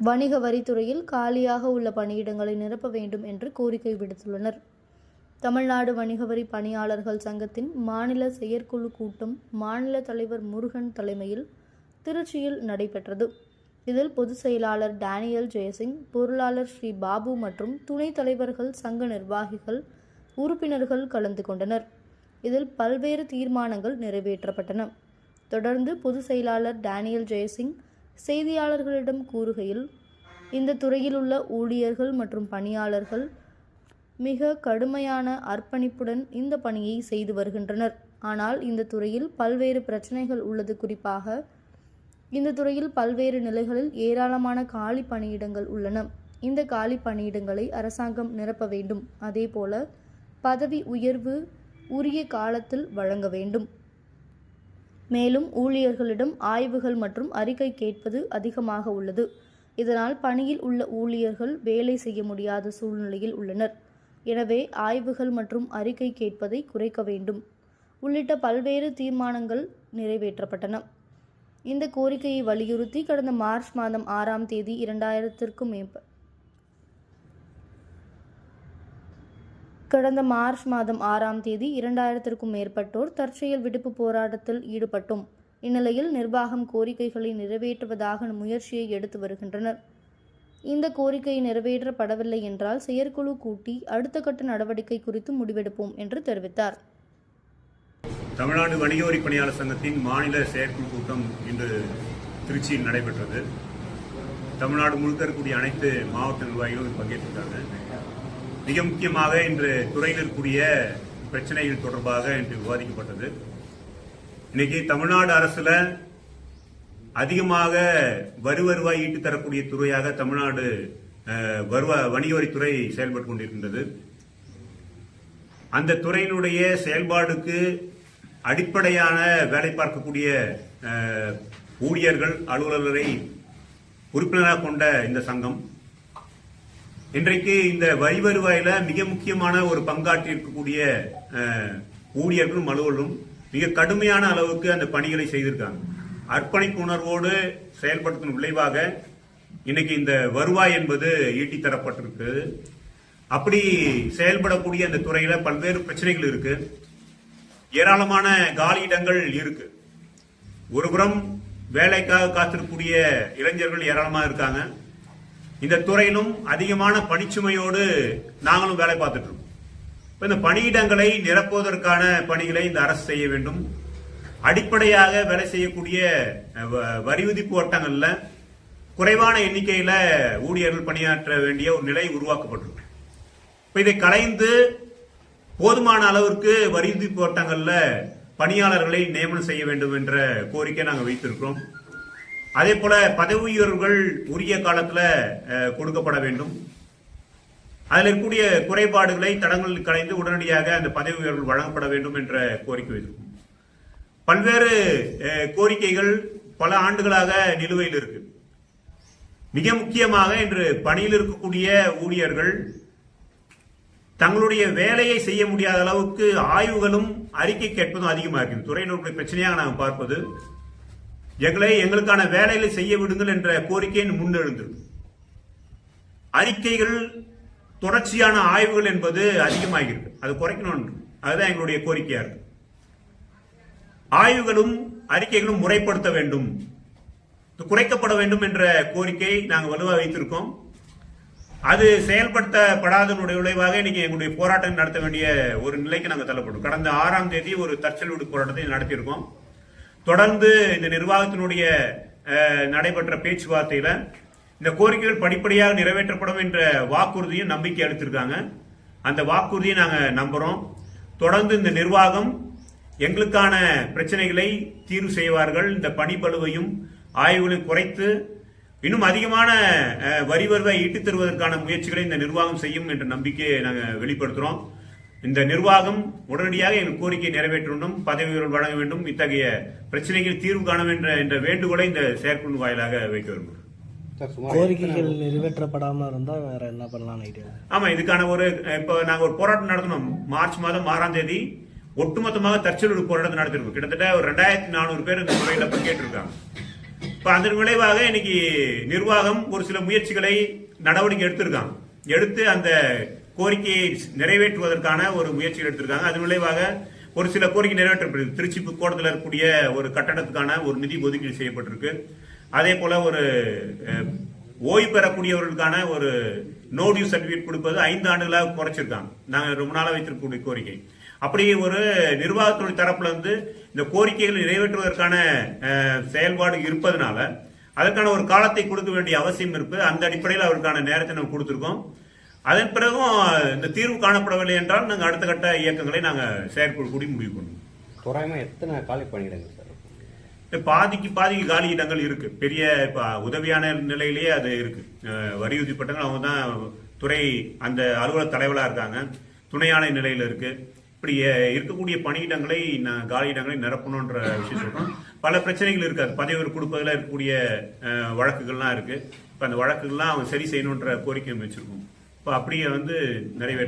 வணிக வரித்துறையில் காலியாக உள்ள பணியிடங்களை நிரப்ப வேண்டும் என்று கோரிக்கை விடுத்துள்ளனர். தமிழ்நாடு வணிக வரி பணியாளர்கள் சங்கத்தின் மாநில செயற்குழு கூட்டம் மாநில தலைவர் முருகன் தலைமையில் திருச்சியில் நடைபெற்றது. இதில் பொதுச் செயலாளர் டேனியல் ஜெயசிங் பொருளாளர் ஸ்ரீ பாபு மற்றும் துணைத் தலைவர்கள் சங்க நிர்வாகிகள் உறுப்பினர்கள் கலந்து கொண்டனர். இதில் பல்வேறு தீர்மானங்கள் நிறைவேற்றப்பட்டன. தொடர்ந்து பொதுச் செயலாளர் டேனியல் ஜெயசிங் செய்தியாளர்களிடம் கூறுகையில் இந்த துறையில் உள்ள ஊழியர்கள் மற்றும் பணியாளர்கள் மிக கடுமையான அர்ப்பணிப்புடன் இந்த பணியை செய்து வருகின்றனர். ஆனால் இந்த துறையில் பல்வேறு பிரச்சனைகள் உள்ளது. குறிப்பாக இந்த துறையில் பல்வேறு நிலைகளில் ஏராளமான காலி பணியிடங்கள் உள்ளன. இந்த காலி பணியிடங்களை அரசாங்கம் நிரப்ப வேண்டும். அதேபோல பதவி உயர்வு உரிய காலத்தில் வழங்க வேண்டும். மேலும் ஊழியர்களிடம் ஆய்வுகள் மற்றும் அறிக்கை கேட்பது அதிகமாக உள்ளது. இதனால் பணியில் உள்ள ஊழியர்கள் வேலை செய்ய முடியாத சூழ்நிலையில் உள்ளனர். எனவே ஆய்வுகள் மற்றும் அறிக்கை கேட்பதை குறைக்க வேண்டும். உள்ளிட்ட பல்வேறு தீர்மானங்கள் நிறைவேற்றப்பட்டன. இந்த கோரிக்கையை வலியுறுத்தி கடந்த மார்ச் மாதம் ஆறாம் தேதி இரண்டாயிரத்திற்கும் மேற்ப கடந்த மார்ச் மாதம் ஆறாம் தேதி இரண்டாயிரத்திற்கும் மேற்பட்டோர் தற்செயல் விடுப்பு போராட்டத்தில் ஈடுபட்டோம். இந்நிலையில் நிர்வாகம் கோரிக்கைகளை நிறைவேற்றுவதாக முயற்சியை எடுத்து வருகின்றனர். இந்த கோரிக்கை நிறைவேற்றப்படவில்லை என்றால் செயற்குழு கூட்டி அடுத்த கட்ட நடவடிக்கை குறித்து முடிவெடுப்போம் என்று தெரிவித்தார். தமிழ்நாடு வணிக வரி பணியாளர் சங்கத்தின் மாநில செயற்குழு கூட்டம் இன்று திருச்சியில் நடைபெற்றது. தமிழ்நாடு முழுக்க இருக்கக்கூடிய அனைத்து மாவட்ட நிர்வாகிகளும் பங்கேற்றிருக்காங்க. மிக முக்கியமாக இன்று துறையில் இருக்கக்கூடிய பிரச்சனைகள் தொடர்பாக இன்று விவாதிக்கப்பட்டது. இன்னைக்கு தமிழ்நாடு அரசுல அதிகமாக வரி வருவாய் ஈட்டு தரக்கூடிய துறையாக தமிழ்நாடு அஹ், வருவா செயல்பட்டு கொண்டிருக்கின்றது. அந்த துறையினுடைய செயல்பாடுக்கு அடிப்படையான வேலை பார்க்கக்கூடிய ஊழியர்கள் அலுவலரை உறுப்பினராக கொண்ட இந்த சங்கம் இன்றைக்கு இந்த வரி வருவாயில மிக முக்கியமான ஒரு பங்காற்றி இருக்கக்கூடிய ஊழியர்களும் அலுவலரும் மிக கடுமையான அளவுக்கு அந்த பணிகளை செய்திருக்காங்க. அர்ப்பணிப்பு உணர்வோடு செயல்படுத்தும் விளைவாக இன்னைக்கு இந்த வருவாய் என்பது ஈட்டி தரப்பட்டிருக்கு. அப்படி செயல்படக்கூடிய அந்த துறையில பல்வேறு பிரச்சனைகள் இருக்கு. ஏராளமான காலியிடங்கள் இருக்கு. ஒருபுறம் வேலைக்காக காத்திருக்கக்கூடிய இளைஞர்கள் ஏராளமாக இருக்காங்க. இந்த துறையிலும் அதிகமான பணிச்சுமையோடு நாங்களும் வேலை பார்த்துட்டு இருக்கோம் இந்த பணியிடங்களை நிரப்புவதற்கான பணிகளை இந்த அரசு செய்ய வேண்டும். அடிப்படையாக வேலை செய்யக்கூடிய வ- வரி விதிப்பு வட்டங்களில் குறைவான எண்ணிக்கையில் ஊழியர்கள் பணியாற்ற வேண்டிய ஒரு நிலை உருவாக்கப்பட்டிருக்கு. இப்போ இதை கலைந்து போதுமான அளவிற்கு வரி விதிப்பு வட்டங்களில் பணியாளர்களை நியமனம் செய்ய வேண்டும் என்ற கோரிக்கை நாங்கள் வைத்திருக்கிறோம். அதே போல பதவி உயர்வுகள் உரிய காலத்துல கொடுக்கப்பட வேண்டும். அதில் இருக்கக்கூடிய குறைபாடுகளை தடங்கள் கலைந்து உடனடியாக அந்த பதவி உயர்வுகள் வழங்கப்பட வேண்டும் என்ற கோரிக்கை வைத்திருக்கிறோம் பல்வேறு கோரிக்கைகள் பல ஆண்டுகளாக நிலுவையில் இருக்கு. மிக முக்கியமாக இன்று பணியில் இருக்கக்கூடிய ஊழியர்கள் தங்களுடைய வேலையை செய்ய முடியாத அளவுக்கு ஆய்வுகளும் அறிக்கை கேட்பதும் அதிகமாக இருக்குது துறையினருடைய பிரச்சனையாக நாங்கள் பார்ப்பது எங்களை எங்களுக்கான வேலைகளை செய்ய விடுங்கள் என்ற கோரிக்கை முன்னெழுந்தது அறிக்கைகள் தொடர்ச்சியான ஆய்வுகள் என்பது அதிகமாகிறது அது குறைக்கணும் அதுதான் எங்களுடைய கோரிக்கையா இருக்கு. ஆய்வுகளும் அறிக்கைகளும் முறைப்படுத்த வேண்டும். குறைக்கப்பட வேண்டும் என்ற கோரிக்கை நாங்கள் வலுவாக வைத்திருக்கோம். அது செயல்படுத்தப்படாதனுடைய விளைவாக இன்னைக்கு எங்களுடைய போராட்டம் நடத்த வேண்டிய ஒரு நிலைக்கு நாங்கள் தள்ளப்படும் கடந்த ஆறாம் தேதி ஒரு தற்செயல் வீடு போராட்டத்தை நடத்தியிருக்கோம். தொடர்ந்து இந்த நிர்வாகத்தினுடைய நடைபெற்ற பேச்சுவார்த்தையில இந்த கோரிக்கைகள் படிப்படியாக நிறைவேற்றப்படும் என்ற வாக்குறுதியும் நம்பிக்கை அளித்திருக்காங்க. அந்த வாக்குறுதியை நாங்கள் நம்புகிறோம் தொடர்ந்து இந்த நிர்வாகம் எங்களுக்கான பிரச்சனைகளை தீர்வு செய்வார்கள். இந்த பணிப்பளுவையும் ஆய்வுகளையும் குறைத்து இன்னும் அதிகமான வரி வருவாய் ஈட்டித் தருவதற்கான முயற்சிகளை இந்த நிர்வாகம் செய்யும் என்ற நம்பிக்கையை நாங்கள் வெளிப்படுத்துகிறோம் இந்த நிர்வாகம் உடனடியாக எங்கள் கோரிக்கை நிறைவேற்ற வேண்டும் பதவி உயர்வு வழங்க வேண்டும். இத்தகைய பிரச்சனைகள் தீர்வு காண வேண்டும் என்ற வேண்டுகோளை இந்த செயற்குழு வாயிலாக வைக்க விரும்புகிறோம் கோரிக்கைகள் நிறைவேற்றப்படாம இருந்தா வேற என்ன பண்ணலாம்னு ஐடியா ஆமா இதுக்கான ஒரு இப்போ நாங்க ஒரு போராட்டம் நடத்தணும். மார்ச் மாதம் ஆறாம் தேதி ஒட்டுமொத்தமாக தற்செயல் ஒரு போராட்டம் நடத்திருக்கோம். கிட்டத்தட்ட ஒரு ரெண்டாயிரத்தி நானூறு பேர் இந்த துறையில பங்கேற்றிருக்காங்க. இப்ப அதன் விளைவாக இன்னைக்கு நிர்வாகம் ஒரு சில முயற்சிகளை நடவடிக்கை எடுத்திருக்காங்க. எடுத்து அந்த கோரிக்கையை நிறைவேற்றுவதற்கான ஒரு முயற்சிகள் எடுத்திருக்காங்க. அதன் விளைவாக ஒரு சில கோரிக்கை நிறைவேற்றப்படுது. திருச்சி கோட்டத்தில் இருக்கக்கூடிய ஒரு கட்டடத்துக்கான ஒரு நிதி ஒதுக்கீடு செய்யப்பட்டிருக்கு. அதே போல ஒரு ஓய்வு பெறக்கூடியவர்களுக்கான ஒரு நோ டியூ சர்டிபிகேட் கொடுப்பது ஐந்து ஆண்டுகளாக குறைச்சிருக்காங்க. நாங்கள் ரொம்ப நாளாக வைத்திருக்கக்கூடிய கோரிக்கை. அப்படி ஒரு நிர்வாகத்துறை தரப்புல இருந்து இந்த கோரிக்கைகளை நிறைவேற்றுவதற்கான செயல்பாடு இருப்பதனால அதற்கான ஒரு காலத்தை கொடுக்க வேண்டிய அவசியம் இருக்கு. அந்த அடிப்படையில் அவருக்கான நேரத்தை நம்ம கொடுத்துருக்கோம். அதன் பிறகும் இந்த தீர்வு காணப்படவில்லை என்றால் நாங்கள் அடுத்த கட்ட இயக்கங்களை நாங்கள் செயற்குழு கூடி முடிவு பண்ணுவோம். தோராயமா எத்தனை காலி பணியிடங்கள் சார்? இப்ப பாதிக்கு பாதிக்கு காலி இடங்கள் இருக்கு. பெரிய இப்ப உதவியான நிலையிலேயே அது இருக்கு. அஹ் வரி உறுதிப்பட்டங்கள் அவங்க தான் துறை அந்த அலுவலர் தலைவலா இருக்காங்க. துணை ஆணை நிலையில இருக்கு. இப்படி இருக்கக்கூடிய பணியிடங்களை நான் காலி இடங்களை நிரப்பணுன்ற விஷயம் சொல்றோம். பல பிரச்சனைகள் இருக்காது பதவி உயர்வு கொடுப்பதில் இருக்கக்கூடிய வழக்குகள்லாம் இருக்கு. இப்ப அந்த வழக்குகள்லாம் அவங்க சரி செய்யணுன்ற கோரிக்கை வச்சிருக்கோம். அப்படியே வந்து நிறைவேற்ற